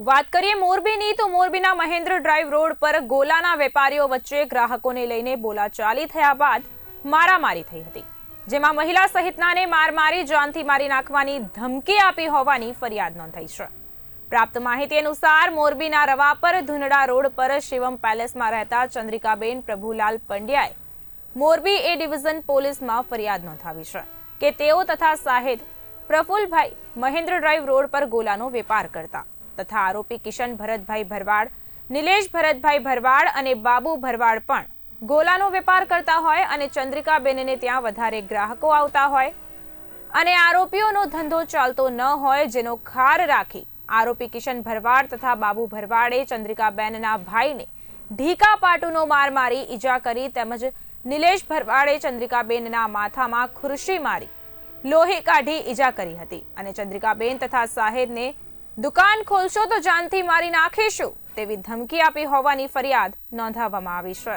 વાત કરીએ મોરબીની, તો મોરબીના મહેન્દ્ર ડ્રાઈવ રોડ પર ગોલાના વેપારીઓ વચ્ચે ગ્રાહકોને લઈને બોલાચાલી થયા બાદ મારામારી થઈ હતી, જેમાં મહિલા સહિતનાને માર મારી, જાનથી મારી નાખવાની ધમકી આપી હોવાની ફરિયાદ નોંધાઈ છે. પ્રાપ્ત માહિતી અનુસાર, મોરબીના રવાપર ધુનડા રોડ પર શિવમ પેલેસમાં રહેતા ચંદ્રિકાબેન પ્રભુલાલ પંડ્યાએ મોરબી એ ડિવિઝન પોલીસમાં ફરિયાદ નોંધાવી છે કે તેઓ તથા સાહેદ પ્રફુલભાઈ મહેન્દ્ર ડ્રાઈવ રોડ પર ગોલાનો વેપાર કરતા. તથા આરોપી કિશન ભરતભાઈ ભરવાડ, નિલેશ ભરતભાઈ ભરવાડ અને બાબુ ભરવાડ પણ ગોલાનો વેપાર કરતા હોય અને ચંદ્રિકાબેનને ત્યાં વધારે ગ્રાહકો આવતા હોય. અને આરોપીઓનો ધંધો ચાલતો ન હોય જેનો ખાર રાખી આરોપી કિશન ભરવાડ તથા બાબુ ભરવાડે ચંદ્રિકાબેનના ભાઈને ઢીકા પાટુનો માર મારી ઈજા કરી તેમજ નિલેશ ભરવાડે ચંદ્રિકાબેનના માથામાં ખુરશી મારી લોહી કાઢી ઈજા કરી હતી. અને ચંદ્રિકાબેન તથા સાહેબને દુકાન ખોલશો તો જાનથી મારી નાખીશું તેવી ધમકી આપી હોવાની ફરિયાદ નોંધાવવામાં આવી છે.